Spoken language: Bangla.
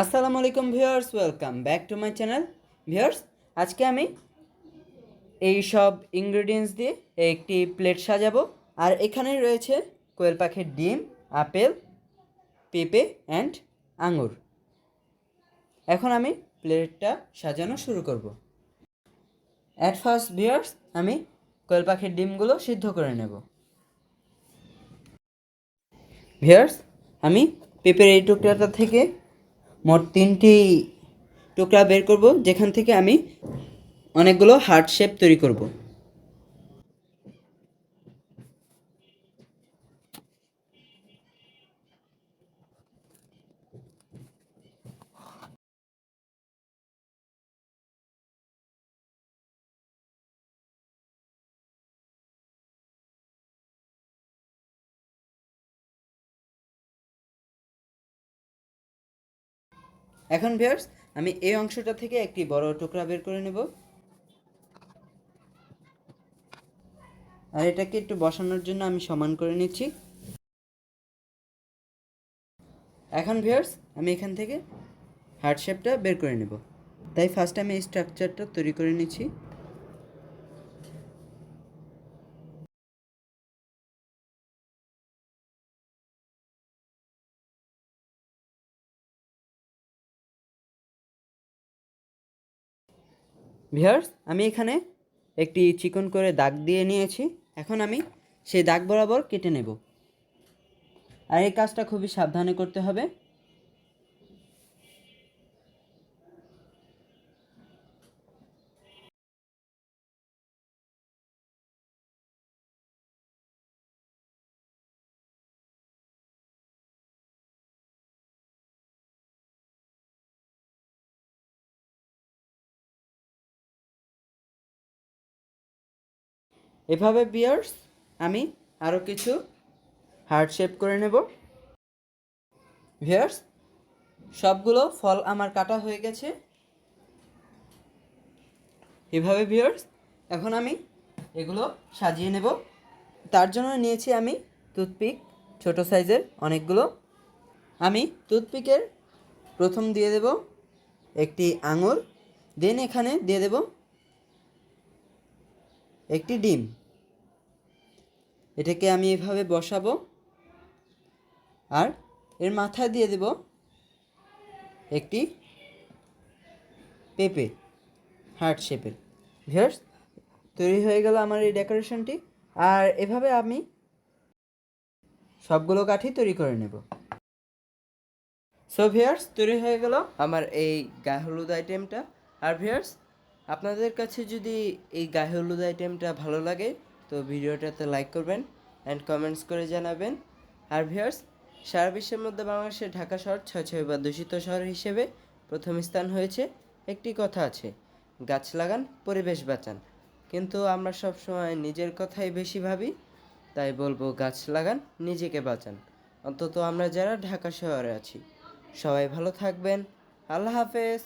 আসসালামু আলাইকুম viewers, welcome back to my channel. Viewers, আজকে আমি এই সব ইনগ্রেডিয়েন্টস দিয়ে একটি প্লেট সাজাবো। আর এখানে রয়েছে কোয়েল পাখির ডিম, আপেল, পেঁপে অ্যান্ড আঙুর এখন আমি প্লেটটা সাজানো শুরু করব। অ্যাট ফার্স্ট ভিউয়ার্স, আমি কোয়েল পাখির ডিমগুলো সিদ্ধ করে নেব। ভিউয়ার্স, আমি পেঁপের এই টুকরাটা থেকে মোট তিনটি টুকরা বের করব যেখান থেকে আমি অনেকগুলো হার্ট শেপ তৈরি করব। এখন ভিউয়ার্স আমি এই অংশটা থেকে একটি বড় টুকরা বের করে নেব। আর এটাকে একটু বসানোর জন্য আমি সমান করে নিচ্ছি। এখন ভিউয়ার্স আমি এখান থেকে হার্ট শেপটা বের করে নেব। তাই ফার্স্ট আমি এই স্ট্রাকচারটা তৈরি করে নিচ্ছি। ভিউয়ার্স, আমি এখানে একটি চিকন করে দাগ দিয়ে নিয়েছি। এখন আমি সেই দাগ বরাবর কেটে নেব। আর এই কাজটা খুবই সাবধানে করতে হবে। এভাবে বিয়ার্স আমি আরও কিছু হার্ট শেপ করে নেব। ভিয়ার্স সবগুলো ফল আমার কাটা হয়ে গেছে। এভাবে ভিয়ার্স এখন আমি এগুলো সাজিয়ে নেব। তার জন্য নিয়েছি আমি টুথপিক ছোট সাইজের অনেকগুলো। আমি টুথপিকের প্রথম দিয়ে দেব একটি আঙুর দেন এখানে দিয়ে দেব একটি ডিম। এটাকে আমি এভাবে বসাবো। আর এর মাথায় দিয়ে দেব একটি পেঁপে হার্ট শেপের। ভিয়ার্স তৈরি হয়ে গেল আমার এই ডেকোরেশনটি। আর এভাবে আমি সবগুলো কাঠি তৈরি করে নেব। সো ভিয়ার্স তৈরি হয়ে গেল আমার এই গায়ে হলুদ আইটেমটা আর ভিয়ার্স আপনাদের কাছে যদি এই গায়ে হলুদ আইটেমটা ভালো লাগে, তো ভিডিওটাতে লাইক করবেন অ্যান্ড কমেন্টস করে জানাবেন। আর ভিউয়ার্স সারা বিশ্বের মধ্যে বাংলাদেশের ঢাকা শহর ছয় ছয় বা দূষিত শহর হিসেবে প্রথম স্থান হয়েছে। একটি কথা আছে, গাছ লাগান, পরিবেশ বাঁচান। কিন্তু আমরা সব সময় নিজের কথাই বেশি ভাবি, তাই বলব গাছ লাগান, নিজেকে বাঁচান। অন্তত আমরা যারা ঢাকা শহরে আছি, সবাই ভালো থাকবেন। আল্লাহ হাফেজ।